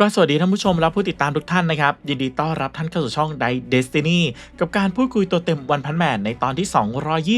ก็สวัสดีท่านผู้ชมและผู้ติดตามทุกท่านนะครับ ยินดีต้อนรับท่านเข้าสู่ช่อง d i Destiny กับการพูดคุยตัวเต็มวันพันแมนในตอนที่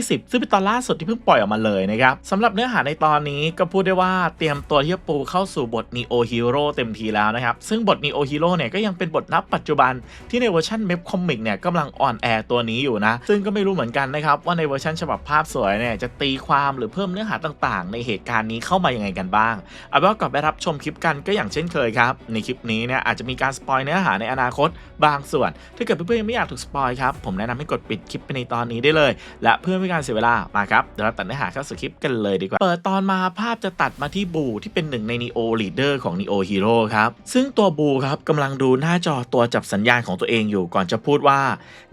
220 ซึ่งเป็นตอนล่าสุดที่เพิ่งปล่อยออกมาเลยนะครับสำหรับเนื้อหาในตอนนี้ก็พูดได้ว่าเตรียมตัวที่จะปูเข้าสู่บท Neo Hero เต็มทีแล้วนะครับ ซึ่งบท Neo Hero เนี่ยก็ยังเป็นบทนับปัจจุบันที่ในเวอร์ชันเม c คอมิกเนี่ยกำลังออนแอร์ตัวนี้อยู่นะ ซึ่งก็ไม่รู้เหมือนกันนะครับว่าในเวอร์ชันฉบับภาพสวยเนี่ยจะตีความหรือเพิ่มเนื้อหาต่าง ๆ ในเหตุการณ์นี้เข้ามายังไงกันบ้างเอาเป็นว่าก่อนไปรับชมคลิปกันก็อย่างเช่นเคยครับในคลิปนี้เนี่ยอาจจะมีการสปอยเนื้อหาในอนาคตบางส่วน ถ้าเกิดเพื่อนๆยังไม่อยากถูกสปอยครับ ผมแนะนำให้กดปิดคลิปไปในตอนนี้ได้เลย และเพื่อไม่การเสียเวลามาครับ เดี๋ยวเราตัดเนื้อหาเข้าสู่คลิปกันเลยดีกว่า เปิดตอนมาภาพจะตัดมาที่บูที่เป็นหนึ่งใน Neo Leader ของ Neo Hero ครับ ซึ่งตัวบูครับกำลังดูหน้าจอตัวจับสัญญาณของตัวเองอยู่ก่อนจะพูดว่า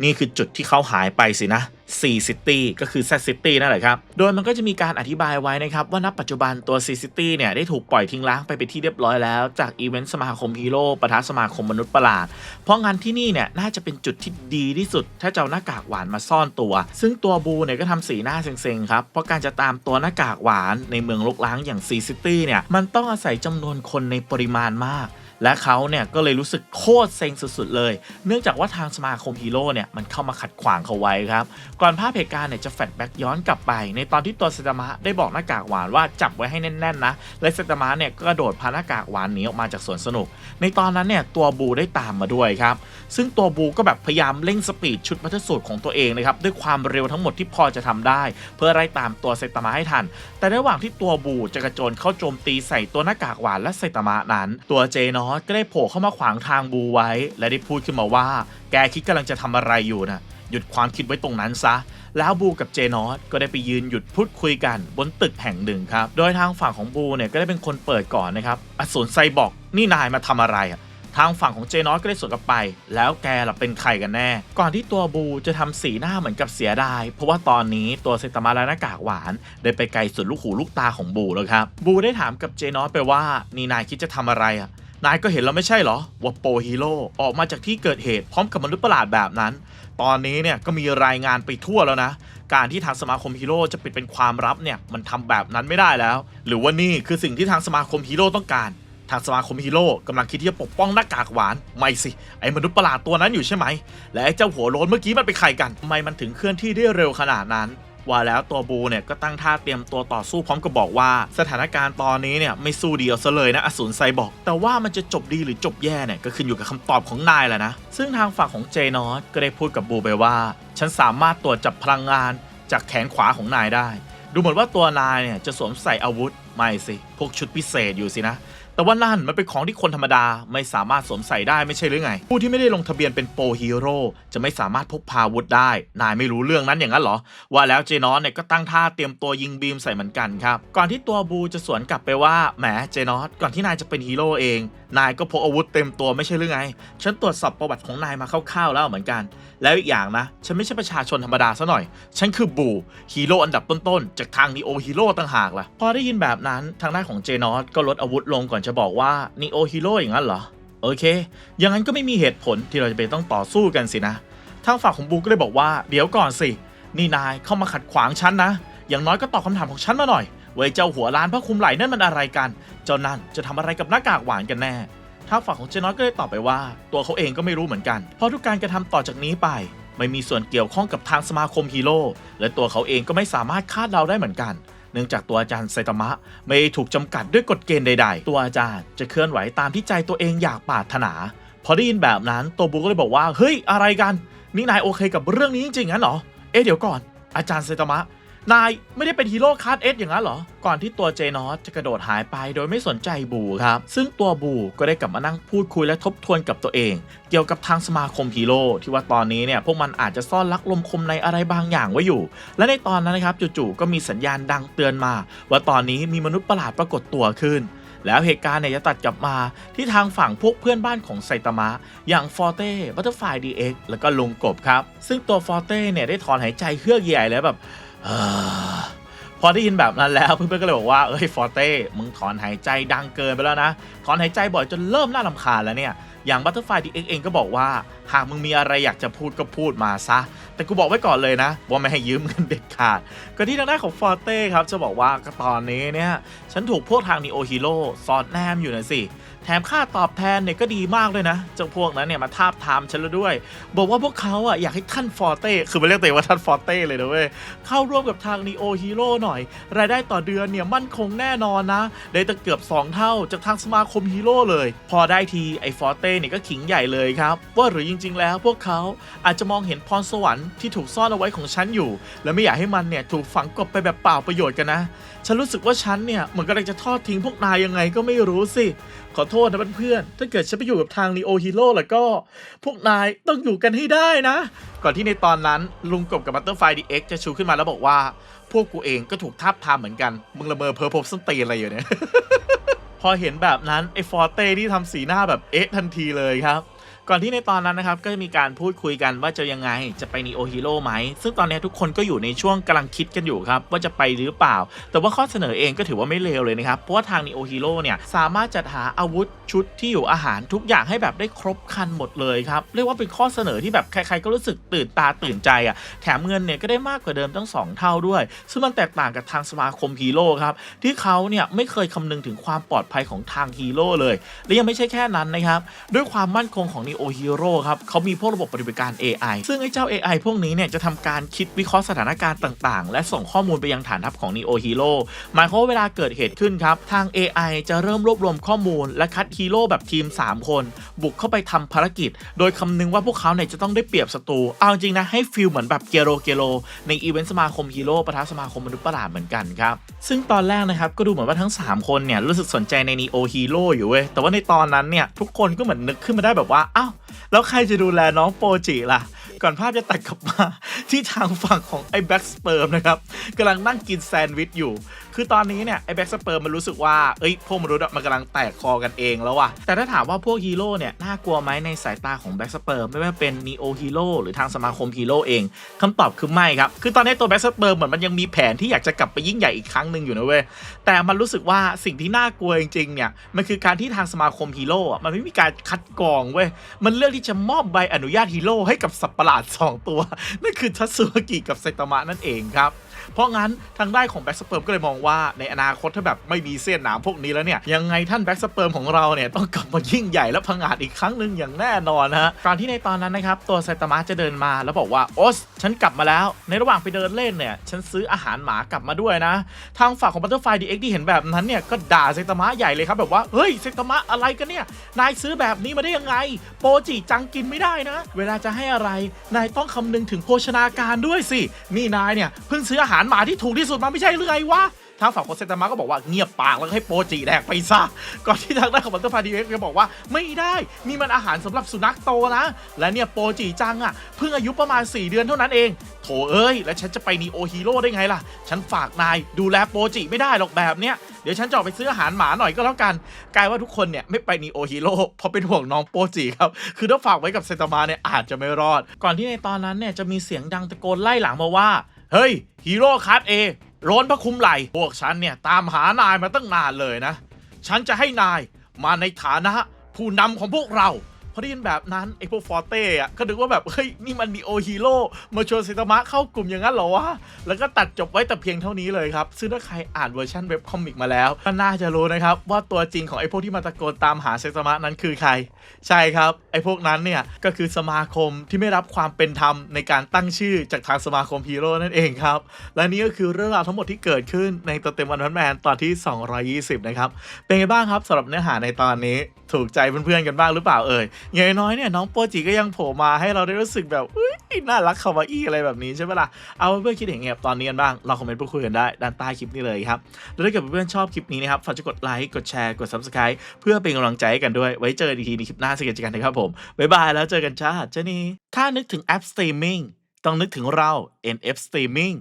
นี่คือจุดที่เขาหายไปสินะ C City ก็คือ Z City นั่นแหละครับ โดยมันก็จะมีการอธิบายไว้นะครับ ว่าณปัจจุบันตัว C City เนี่ยได้ถูกปล่อยทิ้งร้างไปเป็นที่เรียบร้อยแล้วจากอีเวนต์สมาคมฮีโร่ปะทะสมาคมมนุษย์ประหลาด เพราะงั้นที่นี่เนี่ยน่าจะเป็นจุดที่ดีที่สุด ถ้าจะเอาหน้ากากหวานมาซ่อนตัว ซึ่งตัวบูเนี่ยก็ทำสีหน้าเซ็งๆครับเพราะการจะตามตัวหน้ากากหวานในเมืองลกล้างอย่าง C City เนี่ยมันต้องอาศัยจำนวนคนในปริมาณมาก และเขาเนี่ยก็เลยรู้สึกโคตรเซ็งสุดๆเลย เนื่องจากว่าทางสมาคมฮีโร่เนี่ยมันเข้ามาขัดขวางเขาไว้ครับ ก่อนภาพเหตุการณ์เนี่ยจะแฟลชแบ็กย้อนกลับไป ในตอนที่ตัวเซตามะได้บอกหน้ากากหวานว่าจับไว้ให้แน่นๆนะ และเซตามะเนี่ยก็กระโดดพาหน้ากากหวานหนีออกมาจากสวนสนุก ในตอนนั้นเนี่ยตัวบูได้ตามมาด้วยครับ ซึ่งตัวบูก็แบบพยายามเร่งสปีดชุดมัทสูตรของตัวเองนะครับด้วยความเร็วทั้งหมดที่พอจะทำได้ เพื่อไล่ตามตัวเซตามะให้ทัน แต่ระหว่างที่ตัวบูจะกระโจนเข้าโจมตีใส่ตัวหน้ากากหวานและไซตามะนั้น ตัวเจนอสก็ได้โผล่เข้ามาขวางทางบูไว้ และได้พูดขึ้นมาว่า แกคิดกำลังจะทำอะไรอยู่นะหยุดความคิดไว้ตรงนั้นซะ แล้วบูกับเจนอสก็ได้ไปยืนหยุดพูดคุยกันบนตึกแห่งหนึ่งครับ โดยทางฝั่งของบูเนี่ยก็ได้เป็นคนเปิดก่อนนะครับอสูรไซบอกนี่นายมาทำอะไรอะทางฝั่งของเจนอสก็ได้สวนกลับไป แล้วแกล่ะเป็นใครกันแน่ ก่อนที่ตัวบูจะทำสีหน้าเหมือนกับเสียดาย เพราะว่าตอนนี้ตัวเซตามาและหน้ากากหวาน ได้ไปไกลสุดลูกหูลูกตาของบูแล้วครับ บูได้ถามกับเจนอสไปว่านี่นายคิดจะทำอะไรอะ นายก็เห็นแล้วไม่ใช่เหรอว่าโปรฮีโร่ออกมาจากที่เกิดเหตุพร้อมกับมนุษย์ประหลาดแบบนั้น ตอนนี้เนี่ยก็มีรายงานไปทั่วแล้วนะ การที่ทางสมาคมฮีโร่จะปิดเป็นความลับเนี่ยมันทำแบบนั้นไม่ได้แล้ว หรือว่านี่คือสิ่งที่ทางสมาคมฮีโร่ต้องการ ทางสมาคมฮีโร่กำลังคิดที่จะปกป้องหน้ากากหวาน ไม่สิ ไอ้มนุษย์ประหลาดตัวนั้นอยู่ใช่ไหม และไอ้เจ้าหัวโลนเมื่อกี้มันเป็นใครกันทำไมมันถึงเคลื่อนที่ได้เร็วขนาดนั้น ว่าแล้วตัวบูเนี่ยก็ตั้งท่าเตรียมตัวต่อสู้พร้อมกับบอกว่า สถานการณ์ตอนนี้เนี่ยไม่สู้เดียวซะเลยนะอสูรไซบอก แต่ว่ามันจะจบดีหรือจบแย่เนี่ยก็ขึ้นอยู่กับคำตอบของนายแหละนะ ซึ่งทางฝั่งของเจนอสก็ได้พูดกับบูไปว่า ฉันสามารถตรวจจับพลังงานจากแขนขวาของนายได้ ดูเหมือนว่าตัวนายเนี่ยจะสวมใส่อาวุธไม่สิพวกชุดพิเศษอยู่สินะ แต่ว่านั่นมันเป็นของที่คนธรรมดาไม่สามารถสวมใส่ได้ไม่ใช่หรือไง ผู้ที่ไม่ได้ลงทะเบียนเป็นโปรฮีโร่จะไม่สามารถพกพาอาวุธได้ นายไม่รู้เรื่องนั้นอย่างนั้นเหรอ ว่าแล้วเจนอสเนี่ยก็ตั้งท่าเตรียมตัวยิงบีมใส่เหมือนกันครับ ก่อนที่ตัวบูจะสวนกลับไปว่าแหมเจนอสก่อนที่นายจะเป็นฮีโร่เอง นายก็พกอาวุธเต็มตัวไม่ใช่หรือไง ฉันตรวจสอบประวัติของนายมาคร่าวๆแล้วเหมือนกัน แล้วอีกอย่างนะ ฉันไม่ใช่ประชาชนธรรมดาซะหน่อย ฉันคือบูฮีโร่อันดับต้นๆจากทางนีโอฮีโร่ต่างหากล่ะพอได้ยินแบบนั้นทางด้านของเจนอสก็ลดอาวุธลงก่อนจะบอกว่านีโอฮีโร่อย่างนั้นเหรอ โอเค อย่างนั้นก็ไม่มีเหตุผลที่เราจะไปต้องต่อสู้กันสินะ ทางฝั่งของบูก็เลยบอกว่าเดี๋ยวก่อนสิ นี่นายเข้ามาขัดขวางฉันนะ อย่างน้อยก็ตอบคำถามของฉันมาหน่อยเว้เจ้าหัวล้านพระคุมไหลนั่นมันอะไรกัน เจ้านั่นจะทำอะไรกับหน้ากากหวานกันแน่ทางฝั่งของเจนอสก็เลยตอบไปว่า ตัวเขาเองก็ไม่รู้เหมือนกัน เพราะทุกการกระทำต่อจากนี้ไป ไม่มีส่วนเกี่ยวข้องกับทางสมาคมฮีโร่และตัวเขาเองก็ไม่สามารถคาดเดาได้เหมือนกัน เนื่องจากตัวอาจารย์ไซตามะไม่ถูกจำกัดด้วยกฎเกณฑ์ใด ๆ ตัวอาจารย์จะเคลื่อนไหวตามที่ใจตัวเองอยากปรารถนา พอได้ยินแบบนั้นตัวบูก็เลยบอกว่าเฮ้ยอะไรกันนี่นายโอเคกับเรื่องนี้จริงๆงั้นเหรอเอ๊ะเดี๋ยวก่อน อาจารย์ไซตามะ นายไม่ได้เป็นฮีโร่คาร์ดเอสอย่างนั้นเหรอ ก่อนที่ตัวเจนอสจะกระโดดหายไปโดยไม่สนใจบูครับ ซึ่งตัวบูก็ได้กลับมานั่งพูดคุยและทบทวนกับตัวเอง เกี่ยวกับทางสมาคมฮีโร่ที่ว่าตอนนี้เนี่ย พวกมันอาจจะซ่อนลักลมคมในอะไรบางอย่างไว้อยู่ และในตอนนั้นนะครับจู่ๆก็มีสัญญาณดังเตือนมา ว่าตอนนี้มีมนุษย์ประหลาดปรากฏตัวขึ้นแล้วเหตุการณ์เนี่ยจะตัดกลับมาที่ทางฝั่งพวกเพื่อนบ้านของไซตามะ อย่างฟอร์เต้บัตเตอร์ไฟดีเอ็กแล้วก็ลุงกบครับ ซึ่งตัวฟอร์เต้เนี่ยได้ถอนหายใจเฮือกใหญ่แล้วแบบ พอได้ยินแบบนั้นแล้วเพื่อนๆก็เลยบอกว่าเอ้ยฟอร์เต้มึงถอนหายใจดังเกินไปแล้วนะ ถอนหายใจบ่อยจนเริ่มน่ารำคาญแล้วเนี่ย อย่างบัตเตอร์ไฟดีเอ็กเองก็บอกว่า หากมึงมีอะไรอยากจะพูดก็พูดมาซะ แต่กูบอกไว้ก่อนเลยนะ ว่าไม่ให้ยืมเงินเด็ดขาดก็ที่ทางด้านของฟอร์เต้ครับจะบอกว่าก็ตอนนี้เนี่ย ฉันถูกพวกทางนีโอฮีโร่สอดแนมอยู่นะสิ แถมค่าตอบแทนเนี่ยก็ดีมากเลยนะเจ้าพวกนั้นเนี่ยมาทาบทามฉันแล้วด้วย บอกว่าพวกเขาอะอยากให้ท่านฟอร์เต้คือมาเรียกตัวเองว่าท่านฟอร์เต้เลยนะเว้ยเข้าร่วมกับทางนีโอฮีโร่หน่อย รายได้ต่อเดือนเนี่ยมั่นคงแน่นอนนะได้ตั้งเกือบ 2 เท่าจากทางสมาคมฮีโร่เลย พอได้ทีไอ้ฟอร์เต้เนี่ยก็ขิงใหญ่เลยครับ ว่าหรือจริง ๆ แล้วพวกเขาอาจจะมองเห็นพรสวรรค์ที่ถูกซ่อนเอาไว้ของฉันอยู่ และไม่อยากให้มันเนี่ยถูกฝังกลบไปแบบเปล่าประโยชน์กันนะ ฉันรู้สึกว่าฉันเนี่ยเหมือนกำลังจะทอดทิ้งพวกนายยังไงก็ไม่รู้สิ ขอโทษนะเพื่อนๆ ถ้าเกิดฉันไปอยู่กับทางนีโอฮีโร่แล้วก็ พวกนายต้องอยู่กันให้ได้นะ ก่อนที่ในตอนนั้นลุงกบกับบัตเตอร์ไฟดีเอ็กจะชูขึ้นมาแล้วบอกว่า พวกกูเองก็ถูกทาบทามเหมือนกัน มึงละเมอเพิร์พบสตีนอะไรอยู่เนี่ย พอเห็นแบบนั้นไอ้ฟอร์เต้ที่ทำสีหน้าแบบเอ๊ะทันทีเลยครับ ก่อนที่ในตอนนั้นนะครับก็จะมีการพูดคุยกันว่าจะยังไงจะไปนีโอฮีโร่ไหมซึ่งตอนนี้ทุกคนก็อยู่ในช่วงกำลังคิดกันอยู่ครับว่าจะไปหรือเปล่า แต่ว่าข้อเสนอเองก็ถือว่าไม่เลวเลยนะครับเพราะว่าทางนีโอฮีโร่เนี่ยสามารถจัดหาอาวุธชุดที่อยู่อาหารทุกอย่างให้แบบได้ครบครันหมดเลยครับเรียกว่าเป็นข้อเสนอที่แบบใครๆก็รู้สึกตื่นตาตื่นใจอะแถมเงินเนี่ยก็ได้มากกว่าเดิมตั้งสองเท่าด้วย ซึ่งมันแตกต่างกับทางสมาคมฮีโร่ครับที่เขาเนี่ยไม่เคยคำนึงถึงความปลอดภัยของทางฮีโร่เลย และยังไม่ใช่แค่นั้นนะครับด้วยความมั่นคงของ Neo Hero ครับเขามีพวกระบบปฏิบัติการ AI ซึ่งไอ้เจ้า AI พวกนี้เนี่ยจะทำการคิดวิเคราะห์สถานการณ์ต่างๆ และส่งข้อมูลไปยังฐานทัพของ Neo Hero หมายความว่าเวลาเกิดเหตุขึ้นครับ ทาง AI จะเริ่มรวบรวมข้อมูล และคัดฮีโร่แบบทีม 3 คน บุกเข้าไปทำภารกิจ โดยคำนึงว่าพวกเขาเนี่ยจะต้องได้เปรียบศัตรู เอาจริงนะ ให้ฟีลเหมือนแบบเกโรเกโรในอีเวนต์สมาคมฮีโร่ประทะสมาคมมนุษย์ประหลาดเหมือนกันครับ ซึ่งตอนแรกนะครับก็ดูเหมือนว่าทั้ง 3 คนเนี่ยรู้สึกสนใจใน Neo Hero อยู่เว้ยแต่ว่าในตอนนั้นเนี่ยทุกคนก็เหมือนนึกขึ้นมาได้แบบว่าอ้ แล้วใครจะดูแลน้องโปจิล่ะ ก่อนภาพจะตัดกลับมาที่ทางฝั่งของไอ้แบ็กสเปิร์มนะครับกำลังนั่งกินแซนด์วิชอยู่คือตอนนี้เนี่ยไอ้แบ็กสเปิร์มมันรู้สึกว่าเอ้ยพวกมนุษย์อะมันกำลังแตกคอกันเองแล้วว่ะแต่ถ้าถามว่าพวกฮีโร่เนี่ยน่ากลัวไหมในสายตาของแบ็กสเปิร์มไม่ว่าเป็นนีโอฮีโร่หรือทางสมาคมฮีโร่เองคำตอบคือไม่ครับคือตอนนี้ตัวแบ็กสเปิร์มเหมือนมันยังมีแผนที่อยากจะกลับไปยิ่งใหญ่อีกครั้งหนึ่งอยู่นะเว้ยแต่มันรู้สึกว่าสิ่งที่น่ากลัวจริงๆเนี่ยมันคือการที่ทางสมาคมฮีโร่อะมันไม่มีการคัดกรองเว้ยมันเลือกที่จะมอบใบอนุญาตฮีโร่ให้กับสัตว์ประหลาด 2 ตัวนั่นคือทัตสึกิกับไซตามะนั่นเองครับเพราะงั้นทางด้านของแบ็กสเปิร์มก็เลยมองว่าในอนาคตถ้าแบบไม่มีเส้นหนามพวกนี้แล้วเนี่ยยังไงท่านแบ็กสเปิร์มของเราเนี่ยต้องกลับมายิ่งใหญ่และพังอาจอีกครั้งหนึ่งอย่างแน่นอนนะฮะก่อนที่ในตอนนั้นนะครับตัวไซตามะจะเดินมาแล้วบอกว่าโอสฉันกลับมาแล้ว ในระหว่างไปเดินเล่นเนี่ยฉันซื้ออาหารหมากลับมาด้วยนะ ทางฝั่งของบัตเตอร์ไฟดีเอ็กที่เห็นแบบนั้นเนี่ยก็ด่าไซตามะใหญ่เลยครับแบบว่าเฮ้ยไซตามะอะไรกันเนี่ยนายซื้อแบบนี้มาได้ยังไง โปจิจังกินไม่ได้นะ เวลาจะให้อะไรนายต้องคำนึงถึงโภชนาการด้วยสินี่นายเนี่ยเพิ่งซื้ออาหารหมาที่ถูกที่สุดมาไม่ใช่หรือไงวะ ทางฝั่งของเซตามะก็บอกว่าเงียบปากแล้วก็ให้โปจิแดกไปซะก่อนที่ทางด้านของบัตเตอร์ฟาดีเอ็กจะบอกว่าไม่ได้นี่มันอาหารสำหรับสุนัขโตนะ และเนี่ยโปจิจังอะเพิ่งอายุประมาณ 4 เดือนเท่านั้นเองโถเอ้ย แล้วฉันจะไปนีโอฮีโร่ได้ไงล่ะ ฉันฝากนายดูแลโปจิไม่ได้หรอกแบบเนี้ย เดี๋ยวฉันจะออกไปซื้ออาหารหมาหน่อยก็แล้วกัน กลายว่าทุกคนเนี่ยไม่ไปนีโอฮีโร่เพราะเป็นห่วงน้องโปจิครับ คือถ้าฝากไว้กับเซตามะเนี่ยอาจจะไม่รอด ก่อนที่ในตอนนั้นเนี่ยจะมีเสียงดังตะโกนไล่หลังมาว่า เฮ้ยฮีโร่คัสเอ ร้อนพระคุมไหลพวกฉันเนี่ยตามหานายมาตั้งนานเลยนะ ฉันจะให้นายมาในฐานะผู้นำของพวกเรา พอได้ยินแบบนั้นไอ้พวกฟอร์เต้อะก็นึกว่าแบบเฮ้ยนี่มันดีโอฮีโร่มาชวนเซตามะเข้ากลุ่มอย่างนั้นเหรอวะ แล้วก็ตัดจบไว้แต่เพียงเท่านี้เลยครับ ซึ่งถ้าใครอ่านเวอร์ชันเว็บคอมิกมาแล้วก็น่าจะรู้นะครับ ว่าตัวจริงของไอ้พวกที่มาตะโกนตามหาเซตามะนั้นคือใคร ใช่ครับไอ้พวกนั้นเนี่ยก็คือสมาคมที่ไม่รับความเป็นธรรมในการตั้งชื่อจากทางสมาคมฮีโร่นั่นเองครับและนี่ก็คือเรื่องราวทั้งหมดที่เกิดขึ้นในตัวเต็มวันพันแมนตอนที่ 220 นะครับ เป็นไงบ้างครับสำหรับเนื้อหาในตอนนี้ ถูกใจเพื่อนๆกันบ้างหรือเปล่าเอ่ยอย่างน้อยเนี่ยน้องโปจิก็ยังโผล่มาให้เราได้รู้สึกแบบอุ้ยน่ารักคาวาอี้อะไรแบบนี้ใช่ไหมล่ะเอาเพื่อนคิดเห็นไงกับตอนนี้กันบ้างเราคอมเมนต์พูดคุยกันได้ด้านใต้คลิปนี้เลยครับแล้วถ้าเกิดเพื่อนๆชอบคลิปนี้นะครับฝากจะกดไลค์กดแชร์กด subscribe เพื่อเป็นกำลังใจให้กันด้วยไว้เจอกันอีกทีในคลิปหน้าสกกันกันนะครับผมบ๊ายบายแล้วเจอกันจ้าเจนี่ถ้านึกถึงแอป streaming ต้องนึกถึงเรา NF Streaming